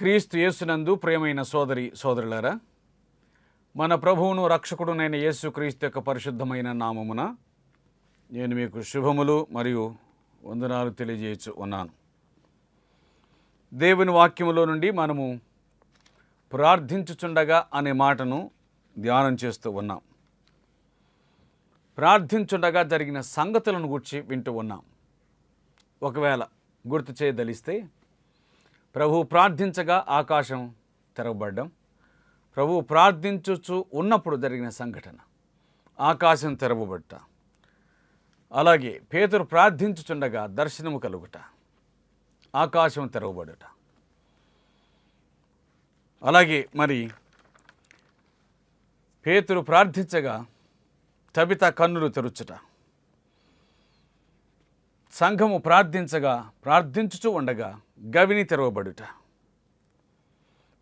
క్రీస్తు యేసునందు ప్రేమైన సోదరి సోదరులారా మన ప్రభువును రక్షకుడునైన యేసు క్రీస్తు యొక్క పరిశుద్ధమైన నామమున నేను మీకు శుభములు మరియు వందనాలు తెలియజేయచ్చు ఉన్నాను. దేవుని వాక్యములో నుండి మనము ప్రార్థించుచుండగా అనే మాటను ధ్యానం చేస్తూ ఉన్నాం. ప్రార్థించుండగా జరిగిన సంగతులను గురించి వింటూ ఉన్నాం. ఒకవేళ గుర్తు చేయదలిస్తే ప్రభు ప్రార్థించగా ఆకాశం తెరవబడ్డం. ప్రభు ప్రార్థించుచు ఉన్నప్పుడు జరిగిన సంఘటన. ఆకాశం తెరవబడ్డ. అలాగే పేతురు ప్రార్థించుచుండగా దర్శనము కలుగుట. ఆకాశం తెరవబడుట. అలాగే మరి పేతురు ప్రార్థించగా తబిత కన్నులు తెరుచుట. సంఘము ప్రార్థించగా ప్రార్థించుచూ ఉండగా గవిని తెరవబడుట.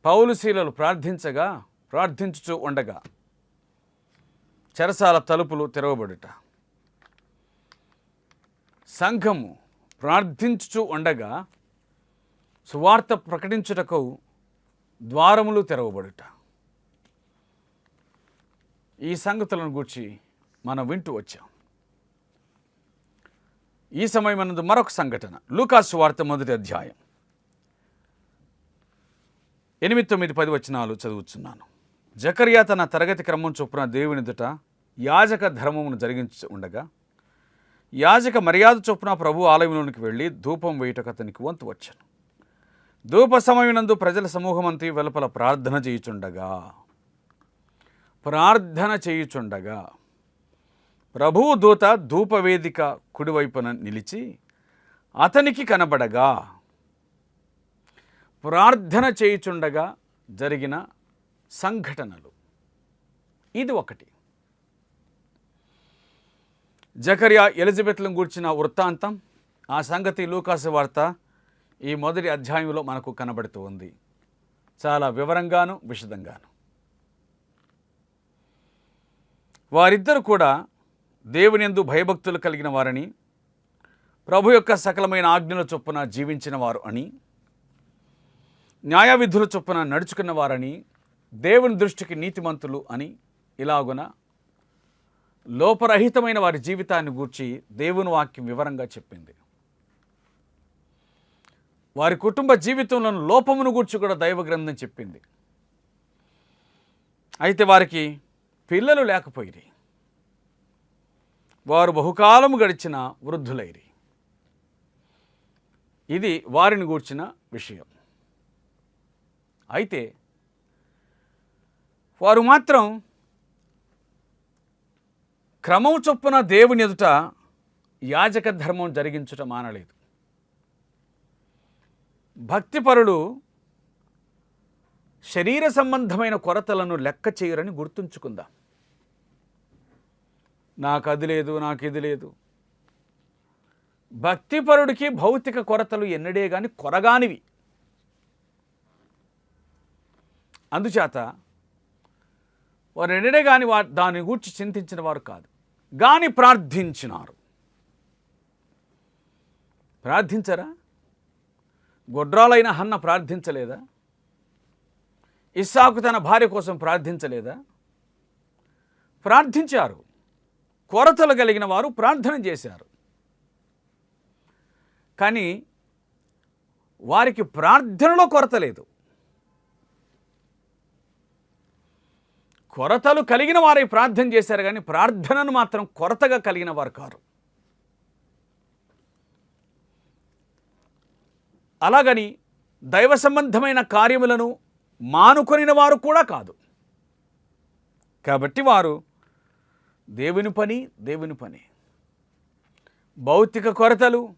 పౌలుశీలలు ప్రార్థించగా ప్రార్థించుచూ ఉండగా చెరసాల తలుపులు తెరవబడుట. సంఘము ప్రార్థించుచు ఉండగా సువార్త ప్రకటించుటకు ద్వారములు తెరవబడుట. ఈ సంగతులను గూర్చి మనం వింటూ వచ్చాం. ఈ సమయం అన్నది మరొక సంఘటన లూకాసు వార్త మొదటి అధ్యాయం. ఎనిమిది తొమ్మిది పది వచనాలు చదువుతున్నాను జకర్యా తన తరగతి క్రమం చొప్పున దేవునిదుట యాజక ధర్మమును జరిగించి ఉండగా యాజక మర్యాద చొప్పున ప్రభు ఆలయంలోనికి వెళ్ళి ధూపం వేయుటకు అతనికి వంతు వచ్చాను. ధూప సమయనందు ప్రజల సమూహమంతి వెలుపల ప్రార్థన చేయుచుండగా ప్రార్థన చేయుచుండగా ప్రభువు దూత ధూపవేదిక కుడివైపున నిలిచి అతనికి కనబడగా ప్రార్థన చేయుచుండగా జరిగిన సంఘటనలు. ఇది ఒకటి. జకర్యా ఎలిజబెత్లను గూర్చిన వృత్తాంతం ఆ సంగతి లూకాసు వార్త ఈ మొదటి అధ్యాయంలో మనకు కనబడుతూ ఉంది. చాలా వివరంగాను విషదంగాను వారిద్దరు కూడా దేవునిందు భయభక్తులు కలిగిన వారని ప్రభు యొక్క సకలమైన ఆజ్ఞల చొప్పున జీవించిన వారు అని న్యాయవిధుల చొప్పున నడుచుకున్న వారని దేవుని దృష్టికి నీతిమంతులు అని ఇలాగున లోపరహితమైన వారి జీవితాన్ని గూర్చి దేవుని వాక్యం వివరంగా చెప్పింది. వారి కుటుంబ జీవితంలో లోపమును గూర్చి కూడా దైవ గ్రంథం చెప్పింది. అయితే వారికి పిల్లలు లేకపోయిరి. వారు బహుకాలము గడిచిన వృద్ధులైరి. ఇది వారిని గూర్చిన విషయం. అయితే వారు మాత్రం క్రమం చొప్పున దేవుని ఎదుట యాజక ధర్మం జరిగించుట మానలేదు. భక్తిపరులు శరీర సంబంధమైన కొరతలను లెక్క చేయరని గుర్తుంచుకుందాం? నాకు అది లేదు నాకు ఇది లేదు. భక్తిపరుడికి భౌతిక కొరతలు ఎన్నడే కానీ కొరగానివి. అందుచేత వారు ఎన్నడే కానీ వా దాని గూర్చి చింతించిన వారు కాదు. కానీ ప్రార్థించినారు. ప్రార్థించరా? గొడ్రాలైన హన్న ప్రార్థించలేదా? ఇస్సాకు తన భార్య కోసం ప్రార్థించలేదా? ప్రార్థించారు. కొరతలు కలిగిన వారు ప్రార్థన చేశారు. కానీ వారికి ప్రార్థనలో కొరత లేదు. కొరతలు కలిగిన వారై ప్రార్థన చేశారు కానీ ప్రార్థనను మాత్రం కొరతగా కలిగిన వారు కారు. అలాగని దైవ సంబంధమైన కార్యములను మానుకొనిన వారు కూడా కాదు. కాబట్టి వారు దేవుని పని దేవుని పని. భౌతిక కొరతలు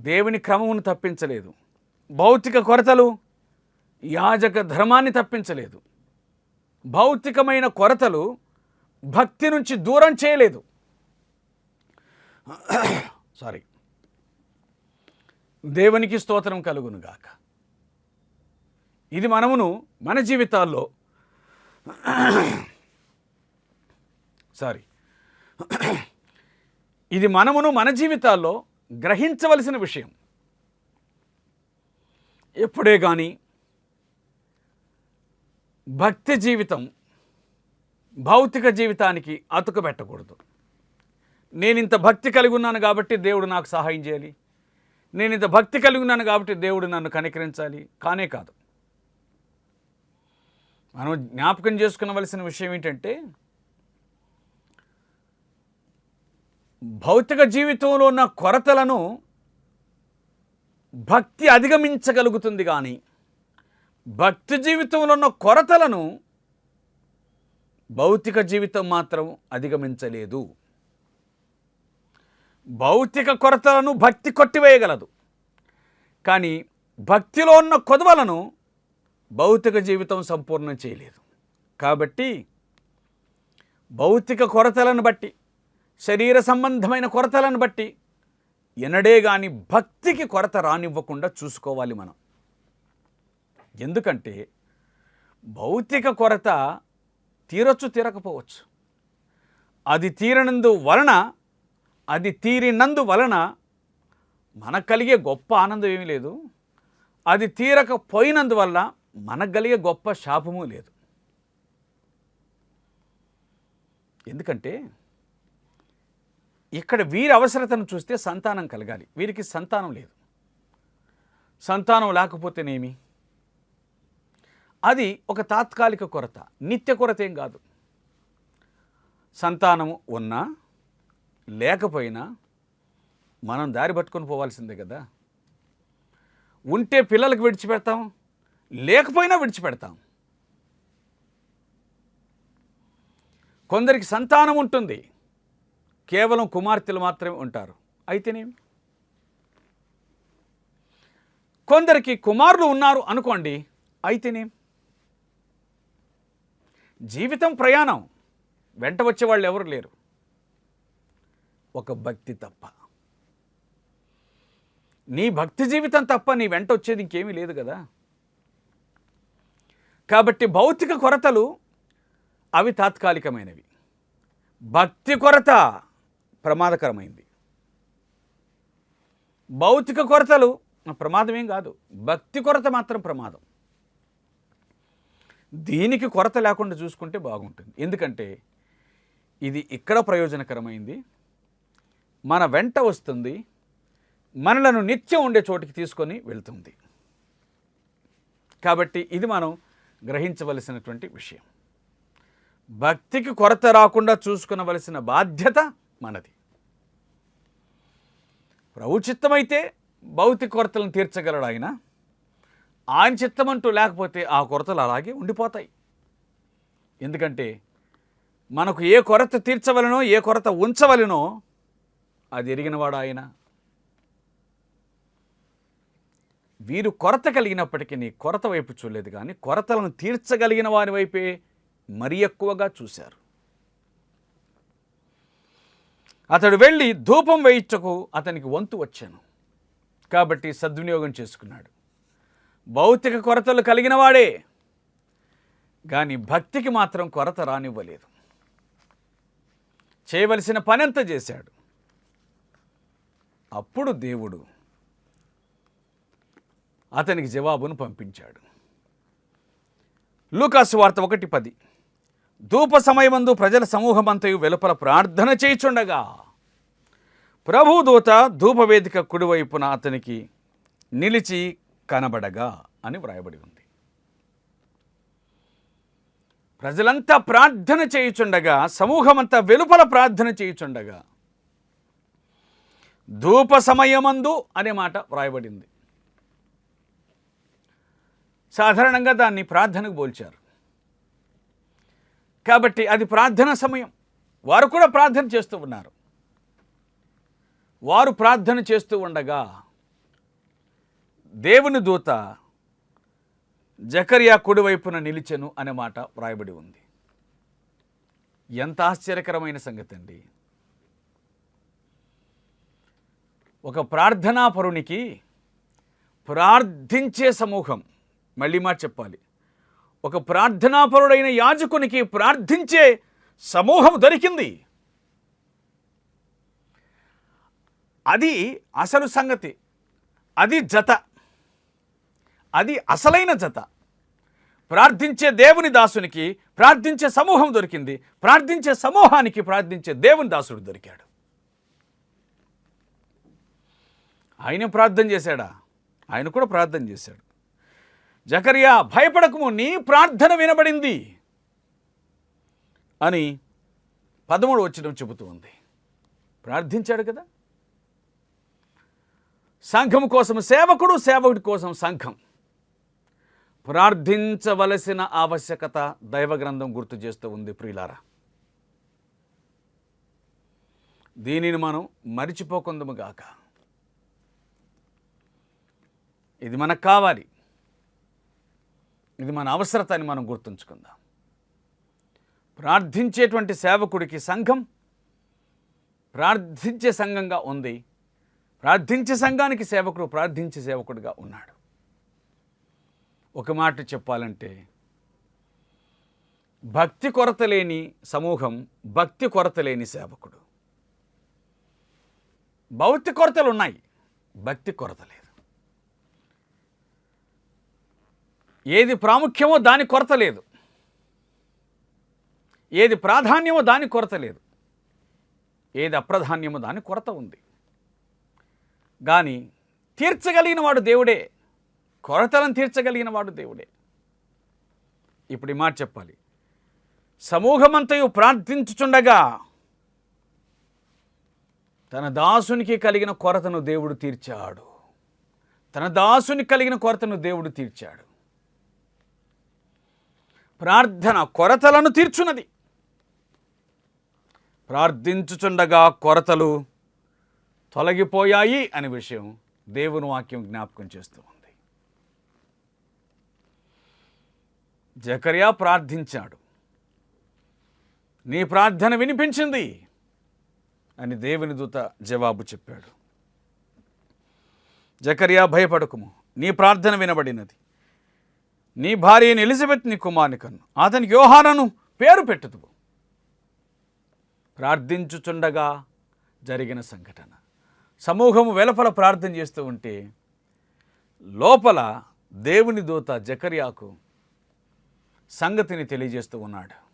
దేవుని క్రమమును తప్పించలేదు. భౌతిక కొరతలు యాజక ధర్మాన్ని తప్పించలేదు. భౌతికమైన కొరతలు భక్తి నుంచి దూరం చేయలేదు. సారీ దేవునికి స్తోత్రం కలుగునుగాక ఇది మనమును మన జీవితాల్లో సారీ ఇది మనమును మన జీవితాల్లో గ్రహించవలసిన విషయం. ఎప్పుడే కానీ భక్తి జీవితం భౌతిక జీవితానికి అతుకు పెట్టకూడదు. నేను ఇంత భక్తి కలిగి ఉన్నాను కాబట్టి దేవుడు నాకు సహాయం చేయాలి. నేను ఇంత భక్తి కలిగి ఉన్నాను కాబట్టి దేవుడు నన్ను కనికరించాలి. కానే కాదు. మనం జ్ఞాపకం చేసుకునవలసిన విషయం ఏంటంటే భౌతిక జీవితంలో ఉన్న కొరతలను భక్తి అధిగమించగలుగుతుంది కానీ భక్తి జీవితంలో ఉన్న కొరతలను భౌతిక జీవితం మాత్రం అధిగమించలేదు. భౌతిక కొరతలను భక్తి కొట్టివేయగలదు. కానీ భక్తిలో ఉన్న కొదవలను భౌతిక జీవితం సంపూర్ణం చేయలేదు. కాబట్టి భౌతిక కొరతలను బట్టి శరీర సంబంధమైన కొరతలను బట్టి ఎనడే కానీ భక్తికి కొరత రానివ్వకుండా చూసుకోవాలి మనం. ఎందుకంటే భౌతిక కొరత తీరొచ్చు తీరకపోవచ్చు. అది తీరనందు వలన అది తీరినందు వలన మనకు కలిగే గొప్ప ఆనందం ఏమీ లేదు. అది తీరకపోయినందువల్ల మనకు కలిగే గొప్ప శాపము లేదు. ఎందుకంటే ఇక్కడ వీరి అవసరతను చూస్తే సంతానం కలగాలి. వీరికి సంతానం లేదు. సంతానం లేకపోతేనేమి? అది ఒక తాత్కాలిక కొరత. నిత్య కొరత ఏం కాదు. సంతానము ఉన్నా లేకపోయినా మనం దారి పట్టుకొని పోవాల్సిందే కదా. ఉంటే పిల్లలకు విడిచిపెడతాం లేకపోయినా విడిచిపెడతాం. కొందరికి సంతానం ఉంటుంది. కేవలం కుమార్తెలు మాత్రమే ఉంటారు. అయితేనేమి? కొందరికి కుమారులు ఉన్నారు అనుకోండి అయితేనేం జీవితం ప్రయాణం. వెంట వచ్చే వాళ్ళు ఎవరు లేరు. ఒక భక్తి తప్ప. నీ భక్తి జీవితం తప్ప నీ వెంట వచ్చేది ఇంకేమీ లేదు కదా. కాబట్టి భౌతిక కొరతలు అవి తాత్కాలికమైనవి. భక్తి కొరత ప్రమాదకరమైంది. భౌతిక కొరతలు ప్రమాదం ఏం కాదు. భక్తి కొరత మాత్రం ప్రమాదం. దీనికి కొరత లేకుండా చూసుకుంటే బాగుంటుంది. ఎందుకంటే ఇది ఇక్కడ ప్రయోజనకరమైంది. మన వెంట వస్తుంది. మనలను నిత్యం ఉండే చోటికి తీసుకొని వెళ్తుంది. కాబట్టి ఇది మనం గ్రహించవలసినటువంటి విషయం. భక్తికి కొరత రాకుండా చూసుకునవలసిన బాధ్యత మనది. ప్రౌచిత్తమైతే భౌతిక కొరతలను తీర్చగలడు ఆయన. ఆయన చిత్తమంటూ లేకపోతే ఆ కొరతలు అలాగే ఉండిపోతాయి. ఎందుకంటే మనకు ఏ కొరత తీర్చవలనో ఏ కొరత ఉంచవలనో అది ఎరిగినవాడు ఆయన. వీరు కొరత కలిగినప్పటికీ నీ కొరత వైపు చూడలేదు కానీ కొరతలను తీర్చగలిగిన వారి వైపే మరీ ఎక్కువగా చూశారు. అతడు వెళ్ళి ధూపం వేయించకు అతనికి వంతు వచ్చాను. కాబట్టి సద్వినియోగం చేసుకున్నాడు. భౌతిక కొరతలు కలిగిన వాడే. కానీ భక్తికి మాత్రం కొరత రానివ్వలేదు. చేయవలసిన పనెంత చేశాడు. అప్పుడు దేవుడు అతనికి జవాబును పంపించాడు. లూకాసు వార్త ఒకటి పది. ధూప సమయమందు ప్రజల సమూహమంతయు వెలుపల ప్రార్థన చేయుచుండగా ప్రభుదూత ధూపవేదిక కుడివైపున అతనికి నిలిచి కనబడగా అని వ్రాయబడి ఉంది. ప్రజలంతా ప్రార్థన చేయుచుండగా సమూహమంతా వెలుపల ప్రార్థన చేయుచుండగా ధూప సమయమందు అనే మాట వ్రాయబడింది. సాధారణంగా దాన్ని ప్రార్థనకు పోల్చారు. కాబట్టి అది ప్రార్థన సమయం. వారు కూడా ప్రార్థన చేస్తూ ఉన్నారు. వారు ప్రార్థన చేస్తూ ఉండగా దేవుని దూత జకరియా కుడివైపున నిలిచెను అనే మాట వ్రాయబడి ఉంది. ఎంత ఆశ్చర్యకరమైన సంగతి అండి ఒక ప్రార్థనాపరునికి ప్రార్థించే సమూహం మళ్ళీ మాట చెప్పాలి. ఒక ప్రార్థనాపరుడైన యాజకునికి ప్రార్థించే సమూహం దొరికింది. అది అసలు సంగతి. అది జత. అది అసలైన జత. ప్రార్థించే దేవుని దాసునికి ప్రార్థించే సమూహం దొరికింది. ప్రార్థించే సమూహానికి ప్రార్థించే దేవుని దాసుడు దొరికాడు. ఆయన ప్రార్థన చేశాడా? ఆయన కూడా ప్రార్థన చేశాడు. జకరియా భయపడకము నీ ప్రార్థన వినబడింది అని పదమూడు వచ్చిన చెబుతూ ఉంది. ప్రార్థించాడు కదా? సంఘం కోసం సేవకుడు సేవకుడి కోసం సంఘం. ప్రార్థించవలసిన ఆవశ్యకత దైవ గ్రంథం గుర్తు చేస్తూ ఉంది ప్రియులారా. దీనిని మనం మరిచిపోకుందము గాక ఇది మనకు కావాలి. ఇది మన అవసరత అని మనం గుర్తుంచుకుందాం. ప్రార్థించేటువంటి సేవకుడికి సంఘం ప్రార్థించే సంఘంగా ఉంది. ప్రార్థించే సంఘానికి సేవకుడు ప్రార్థించే సేవకుడిగా ఉన్నాడు. ఒక మాట చెప్పాలంటే భక్తి కొరత లేని సమూహం భక్తి కొరత లేని సేవకుడు. భౌతిక కొరతలు ఉన్నాయి భక్తి కొరత లేదు. ఏది ప్రాముఖ్యమో దాని కొరత లేదు. ఏది ప్రాధాన్యమో దాని కొరత లేదు. ఏది అప్రధాన్యమో దాని కొరత ఉంది. కానీ తీర్చగలిగిన వాడు దేవుడే. కొరతలను తీర్చగలిగిన వాడు దేవుడే. ఇప్పుడు ఈ మాట చెప్పాలి. సమూహమంతయు ప్రార్థించుచుండగా తన దాసునికి కలిగిన కొరతను దేవుడు తీర్చాడు. తన దాసునికి కలిగిన కొరతను దేవుడు తీర్చాడు. ప్రార్థన కొరతలను తీర్చున్నది. ప్రార్థించుచుండగా కొరతలు తొలగిపోయాయి అనే విషయం దేవుని వాక్యం జ్ఞాపకం చేస్తూ ఉంది జకర్యా ప్రార్థించాడు. నీ ప్రార్థన వినిపించింది అని దేవుని దూత జవాబు చెప్పాడు. జకర్యా భయపడకుము. నీ ప్రార్థన వినబడినది. నీ భార్యని ఎలిజబెత్ నీ కుమారుని అతనికి యోహానను పేరు పెట్టదు ప్రార్థించుచుండగా జరిగిన సంఘటన. సమూహము వెలపల ప్రార్థన చేస్తూ ఉంటే లోపల దేవుని దూత జకర్యాకు సంగతిని తెలియజేస్తూ ఉన్నాడు.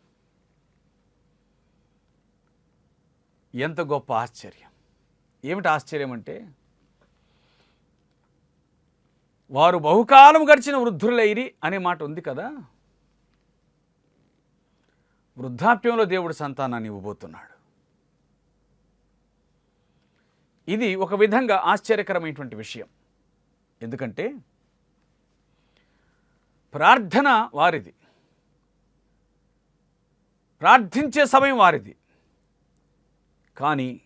ఎంత గొప్ప ఆశ్చర్యం. ఏమిటి ఆశ్చర్యం అంటే వారు బహుకాలం గడిచిన వృద్ధులైరి అనే మాట ఉంది కదా? వృద్ధాప్యంలో దేవుడు సంతానాన్ని ఇవ్వబోతున్నాడు. ఇది ఒక విధంగా ఆశ్చర్యకరమైనటువంటి విషయం. ఎందుకంటే ప్రార్థన వారిది. ప్రార్థించే సమయం వారిది. కానీ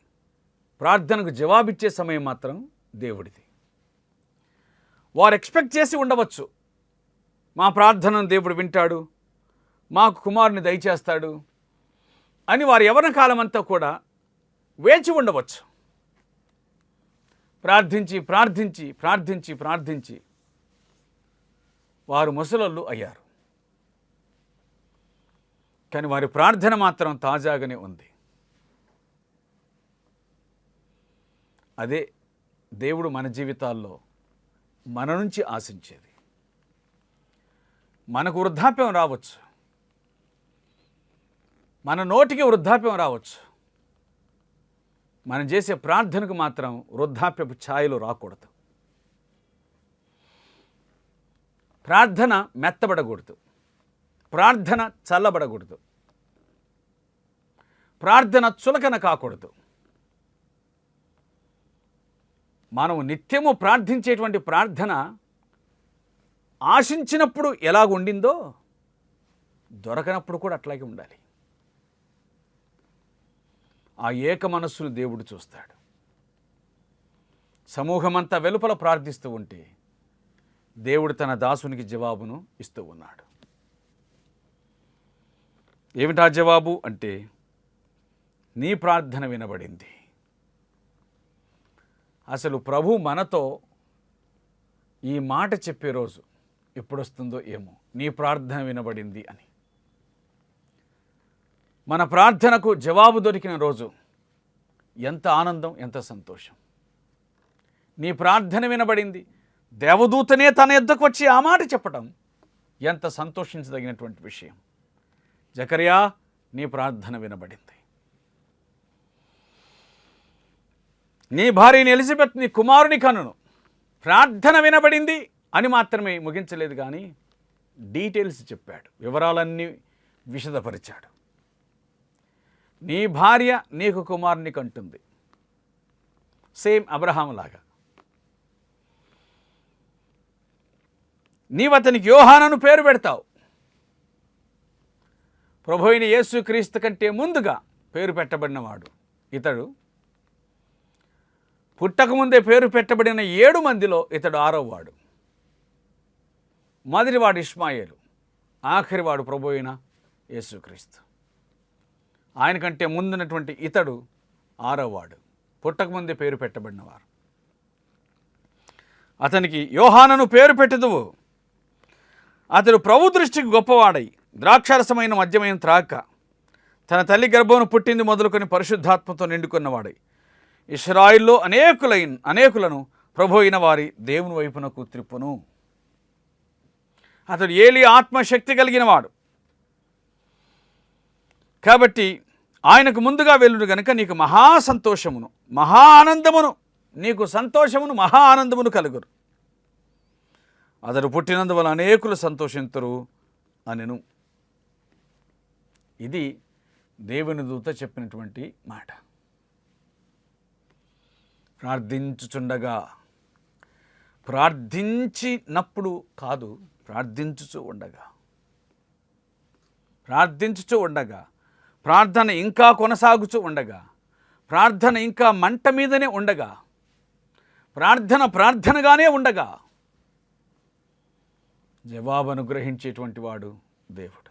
ప్రార్థనకు జవాబిచ్చే సమయం మాత్రం దేవుడిది. వారు ఎక్స్పెక్ట్ చేసి ఉండవచ్చు. మా ప్రార్థనను దేవుడు వింటాడు. మాకు కుమారుని దయచేస్తాడు అని వారు యవన కాలమంతా కూడా వేచి ఉండవచ్చు. ప్రార్థించి ప్రార్థించి ప్రార్థించి ప్రార్థించి వారు ముసలోళ్ళు అయ్యారు. కానీ వారి ప్రార్థన మాత్రం తాజాగానే ఉంది. అదే దేవుడు మన జీవితాల్లో మన నుంచి ఆశించేది. మనకు వృద్ధాప్యం రావచ్చు. మన నోటికి వృద్ధాప్యం రావచ్చు. మనం చేసే ప్రార్థనకు మాత్రం వృద్ధాప్యపు ఛాయలు రాకూడదు. ప్రార్థన మెత్తబడకూడదు. ప్రార్థన చల్లబడకూడదు. ప్రార్థన చులకన కాకూడదు. మనం నిత్యము ప్రార్థించేటువంటి ప్రార్థన ఆశించినప్పుడు ఎలాగ ఉండిందో దొరకనప్పుడు కూడా అట్లాగే ఉండాలి. ఆ ఏక మనస్సును దేవుడు చూస్తాడు. సమూహమంతా వెలుపల ప్రార్థిస్తూ ఉంటే దేవుడు తన దాసునికి జవాబును ఇస్తూ ఉన్నాడు. ఏమిటా జవాబు? అంటే నీ ప్రార్థన వినబడింది. అసలు ప్రభు మనతో ఈ మాట చెప్పే రోజు ఎప్పుడొస్తుందో ఏమో. నీ ప్రార్థన వినబడింది అని. మన ప్రార్థనకు జవాబు దొరికిన రోజు ఎంత ఆనందం ఎంత సంతోషం. నీ ప్రార్థన వినబడింది. దేవదూతనే తన ఎద్దకు వచ్చి ఆ మాట చెప్పడం ఎంత సంతోషించదగినటువంటి విషయం. జకర్యా నీ ప్రార్థన వినబడింది. నీ భార్యని ఎలిజబెత్ నీ కుమారుని కనును. ప్రార్థన వినబడింది అని మాత్రమే ముగించలేదు కానీ డీటెయిల్స్ చెప్పాడు. వివరాలన్నీ విశదపరిచాడు. నీ భార్య నీకు కుమారుని కంటుంది. సేమ్ అబ్రహాం లాగా. నీవు అతనికి యోహానను పేరు పెడతావు. ప్రభు అయిన యేసుక్రీస్తు కంటే ముందుగా పేరు పెట్టబడినవాడు. ఇతడు పుట్టకముందే పేరు పెట్టబడిన ఏడు మందిలో ఇతడు ఆరవ వాడు. మొదటివాడు ఇష్మాయేలు ఆఖరివాడు ప్రభు అయిన యేసుక్రీస్తు ఆయన కంటే ముందున్నటువంటి ఇతడు ఆరవవాడు పుట్టకముందే పేరు పెట్టబడినవారు. అతనికి యోహానను పేరు పెట్టదువు. అతడు ప్రభు దృష్టికి గొప్పవాడై ద్రాక్షారసమైన మద్యమైన త్రాక. తన తల్లి గర్భమును పుట్టింది మొదలుకొని పరిశుద్ధాత్మతో నిండుకున్నవాడై. ఇస్రాయిల్లో అనేకులైన అనేకులను ప్రభు అయిన వారి దేవుని వైపునకు త్రిప్పును అతడు ఏలి ఆత్మశక్తి కలిగినవాడు. కాబట్టి ఆయనకు ముందుగా వెళ్ళును గనుక నీకు మహా సంతోషమును మహా ఆనందమును నీకు సంతోషమును మహా ఆనందమును కలుగురు అతడు పుట్టినందువల్ల అనేకులు సంతోషింతురు అనెను. ఇది దేవుని దూత చెప్పినటువంటి మాట. ప్రార్థించుచుండగా ప్రార్థించినప్పుడు కాదు ప్రార్థించుచు ఉండగా. ప్రార్థించుచు ఉండగా ప్రార్థన ఇంకా కొనసాగుచూ ఉండగా ప్రార్థన ఇంకా మంట మీదనే ఉండగా ప్రార్థన ప్రార్థనగానే ఉండగా. జవాబు అనుగ్రహించేటువంటి వాడు దేవుడు.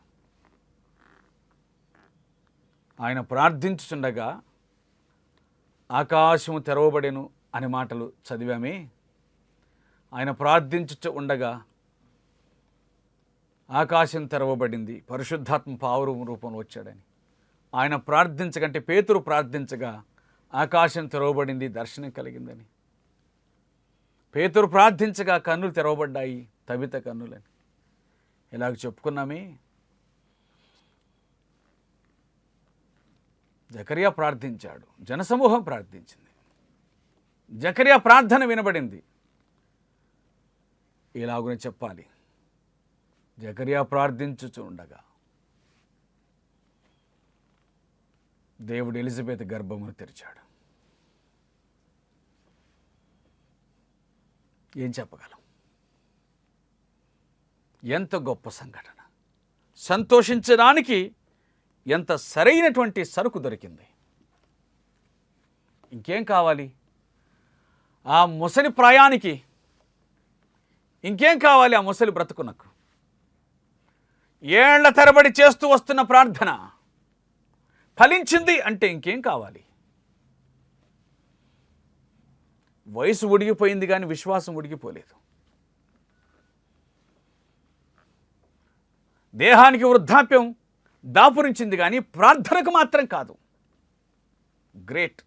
ఆయన ప్రార్థించుచుండగా ఆకాశము తెరవబడెను అనే మాటలు చదివామే. ఆయన ప్రార్థించుచు ఉండగా ఆకాశం తెరవబడింది పరిశుద్ధాత్మ పావురు రూపంలో వచ్చాడని. ఆయన ప్రార్థించకంటే పేతురు ప్రార్థించగా ఆకాశం తెరవబడింది దర్శనం కలిగిందని. పేతురు ప్రార్థించగా కన్నులు తెరవబడ్డాయి తబిత కన్నులని. ఇలాగ చెప్పుకున్నామే. జకరియా ప్రార్థించాడు జనసమూహం ప్రార్థించింది. జకరియా ప్రార్థన వినబడింది. ఇలాగునే చెప్పాలి. జకరియా ప్రార్థించుచుండగా దేవుడు ఎలిజబెత్ గర్భమును తెరిచాడు. ఏం చెప్పగలం? ఎంత గొప్ప సంఘటన. సంతోషించడానికి ఎంత సరైనటువంటి సరుకు దొరికింది. ఇంకేం కావాలి? ఆ ముసలి ప్రాయానికి ఇంకేం కావాలి ఆ ముసలి బ్రతుకునకు? ఏళ్ళ తరబడి చేస్తూ వస్తున్న ప్రార్థన ఫలించింది అంటే ఇంకేం కావాలి? వయసు ఉడిగిపోయింది కానీ విశ్వాసం ఉడిగిపోలేదు. దేహానికి వృద్ధాప్యం దాపురించింది కానీ ప్రార్థనకు మాత్రం కాదు. గ్రేట్.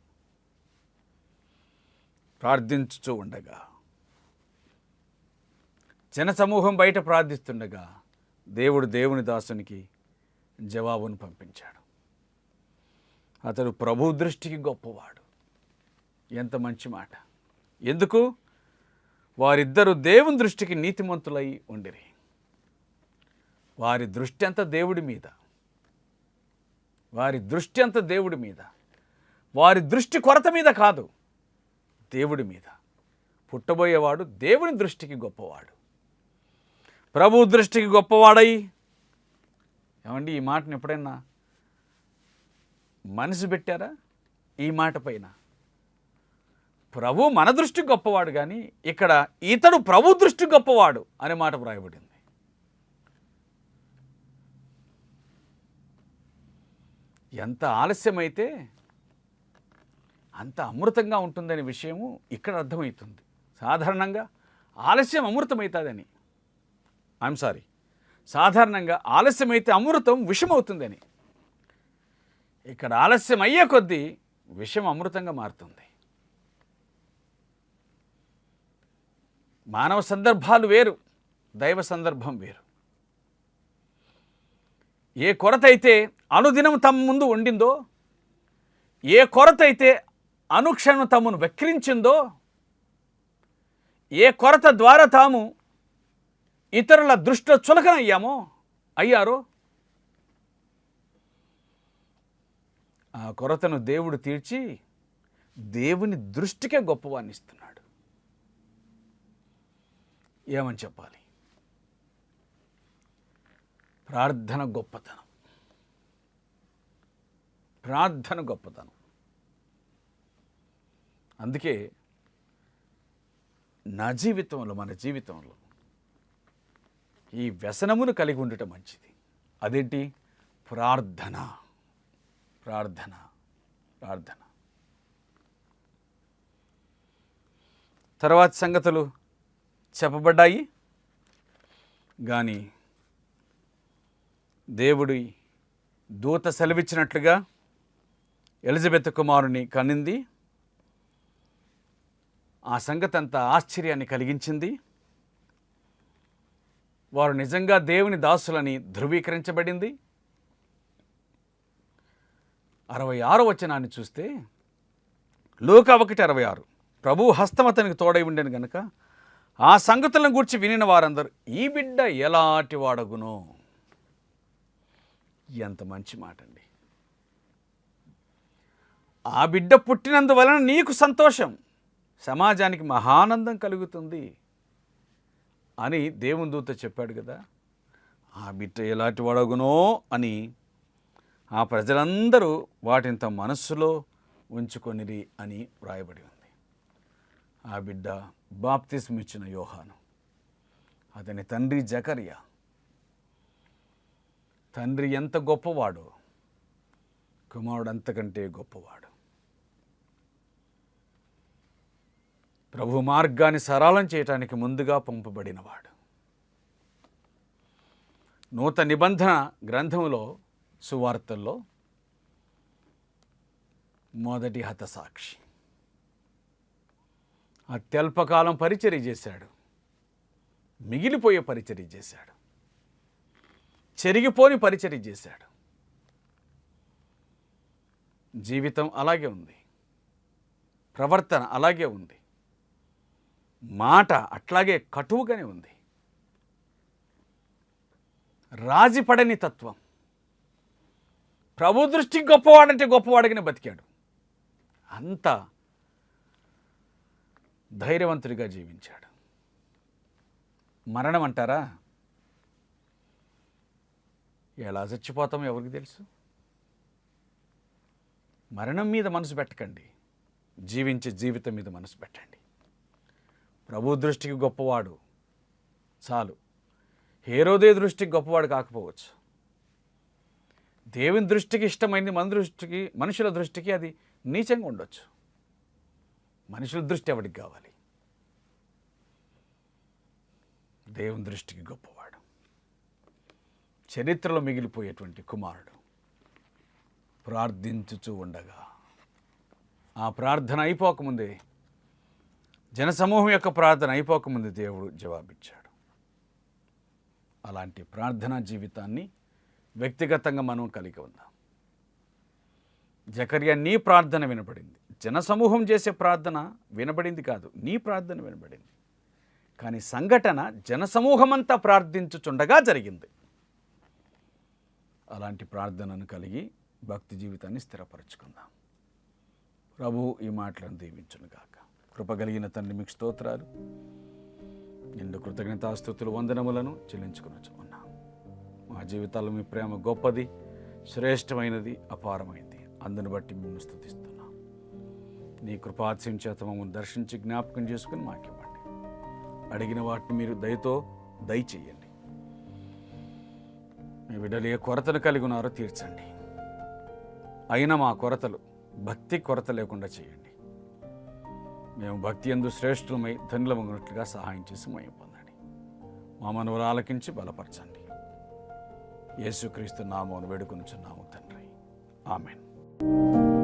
ప్రార్థించుచూ ఉండగా జనసమూహం బయట ప్రార్థిస్తుండగా దేవుడు దేవుని దాసునికి జవాబును పంపించాడు. అతడు ప్రభు దృష్టికి గొప్పవాడు. ఎంత మంచి మాట. ఎందుకు? వారిద్దరూ దేవుని దృష్టికి నీతిమంతులై ఉండిరి. వారి దృష్టి అంతా దేవుడి మీద. వారి దృష్టి అంత దేవుడి మీద. వారి దృష్టి కొరత మీద కాదు దేవుడి మీద. పుట్టబోయేవాడు దేవుని దృష్టికి గొప్పవాడు. ప్రభు దృష్టికి గొప్పవాడై. ఏమండి ఈ మాటను ఎప్పుడైనా మనసు పెట్టారా? ఈ మాట పైన. ప్రభు మన దృష్టి గొప్పవాడు కానీ ఇక్కడ ఇతడు ప్రభు దృష్టి గొప్పవాడు అనే మాట వ్రాయబడింది. ఎంత ఆలస్యమైతే అంత అమృతంగా ఉంటుందనే విషయము ఇక్కడ అర్థమవుతుంది. సాధారణంగా ఆలస్యం అమృతమవుతుందని. ఐఎమ్ సారీ సాధారణంగా ఆలస్యమైతే అమృతం విషమవుతుందని. ఇక్కడ ఆలస్యం అయ్యే కొద్దీ విషం అమృతంగా మారుతుంది. మానవ సందర్భాలు వేరు దైవ సందర్భం వేరు. ఏ కొరత అయితే అనుదినం తమ ముందు ఉండిందో ఏ కొరత అయితే అనుక్షణం తమను వెక్కిరించిందో? ఏ కొరత ద్వారా తాము ఇతరుల దృష్టిలో చులకనయ్యామో అయ్యారో? ఆ కొరతను దేవుడు తీర్చి దేవుని దృష్టికే గొప్పవాన్ని ఇస్తున్నాడు. ఏమని చెప్పాలి? ప్రార్థన గొప్పతనం. ప్రార్థన గొప్పతనం. అందుకే నా జీవితంలో మన జీవితంలో ఈ వ్యసనమును కలిగి ఉండటం మంచిది. అదేంటి? ప్రార్థన. ప్రార్థన. ప్రార్థన. తర్వాత సంగతులు చెప్పబడ్డాయి. కానీ దేవుడి దూత సెలవిచ్చినట్లుగా ఎలిజబెత్ కుమారుని కనింది. ఆ సంగతి అంత ఆశ్చర్యాన్ని కలిగించింది. వారు నిజంగా దేవుని దాసులని ధృవీకరించబడింది. అరవై ఆరు వచనాన్ని చూస్తే లోక ఒకటి అరవై ఆరు ప్రభు హస్తం అతనికి తోడై ఉండేను గనుక ఆ సంగతులను గురించి వినిన వారందరూ ఈ బిడ్డ ఎలాంటి వాడగునో? ఎంత మంచి మాట అండి ఆ బిడ్డ పుట్టినందువలన నీకు సంతోషం. సమాజానికి మహానందం కలుగుతుంది అని దేవుని దూత చెప్పాడు కదా. ఆ బిడ్డ ఎలాంటి వాడగునో అని ఆ ప్రజలందరూ వాటిని తమ మనస్సులో ఉంచుకొనిరి అని వ్రాయబడి ఉంది. ఆ బిడ్డ బాప్తిస్మ ఇచ్చిన యోహాను. అతని తండ్రి జకరియా. తండ్రి ఎంత గొప్పవాడో. కుమారుడు అంతకంటే గొప్పవాడు. ప్రభు మార్గాన్ని సరళం చేయటానికి ముందుగా పంపబడినవాడు. నూతన నిబంధన గ్రంథంలో సువార్తల్లో మొదటి హతసాక్షి. అత్యల్పకాలం పరిచర్య చేశాడు. మిగిలిపోయే పరిచర్య చేశాడు. చెరిగిపోని పరిచర్య చేశాడు. జీవితం అలాగే ఉంది. ప్రవర్తన అలాగే ఉంది. మాట అట్లాగే కటువుగానే ఉంది. రాజీపడని తత్వం. ప్రభు దృష్టికి గొప్పవాడంటే గొప్పవాడిగానే బతికాడు. అంత ధైర్యవంతుడిగా జీవించాడు. మరణం అంటారా? ఎలా చచ్చిపోతామో ఎవరికి తెలుసు? మరణం మీద మనసు పెట్టకండి. జీవించే జీవితం మీద మనసు పెట్టండి. ప్రభు దృష్టికి గొప్పవాడు. చాలు. హేరోదే దృష్టికి గొప్పవాడు కాకపోవచ్చు. దేవుని దృష్టికి ఇష్టమైంది మన దృష్టికి మనుషుల దృష్టికి అది నీచంగా ఉండొచ్చు. మనుషుల దృష్టి ఎవరికి కావాలి? దేవుని దృష్టికి గొప్పవాడు. చరిత్రలో మిగిలిపోయేటువంటి కుమారుడు. ప్రార్థించుచూ ఉండగా. ఆ ప్రార్థన అయిపోకముందే జనసమూహం యొక్క ప్రార్థన అయిపోకముందు దేవుడు జవాబిచ్చాడు. అలాంటి ప్రార్థనా జీవితాన్ని వ్యక్తిగతంగా మనం కలిగి ఉందాం. జకర్య నీ ప్రార్థన వినబడింది. జనసమూహం చేసే ప్రార్థన వినబడింది కాదు నీ ప్రార్థన వినబడింది. కానీ సంఘటన జనసమూహమంతా ప్రార్థించుచుండగా జరిగింది. అలాంటి ప్రార్థనను కలిగి భక్తి జీవితాన్ని స్థిరపరచుకుందాం. ప్రభు ఈ మాటలను దీవించును గాక కృపగలిగిన తండ్రి మీకు స్తోత్రాలు. నిండు కృతజ్ఞతాస్తుతులు వందనములను చెల్లించుకుని ఉన్నాం మా జీవితాల్లో మీ ప్రేమ గొప్పది శ్రేష్టమైనది అపారమైంది అందును బట్టి మేము స్థుతిస్తున్నాం. నీ కృపాత్యం చేత మమ్మల్ని దర్శించి జ్ఞాపకం చేసుకుని మాకివ్వండి. అడిగిన వాటిని మీరు దయతో దయచేయండి. మీ బిడ్డలు ఏ కొరతను కలిగి ఉన్నారో తీర్చండి. అయినా మా కొరతలు భక్తి కొరత లేకుండా చేయండి. మేము భక్తి ఎందు శ్రేష్ఠులమై ధనులమగినట్లుగా సహాయం చేసి మయం పొందండి. మా మనవులు ఆలకించి బలపరచండి. యేసుక్రీస్తు నామమును వేడుకొనుచున్నాము తండ్రి. ఆమెన్.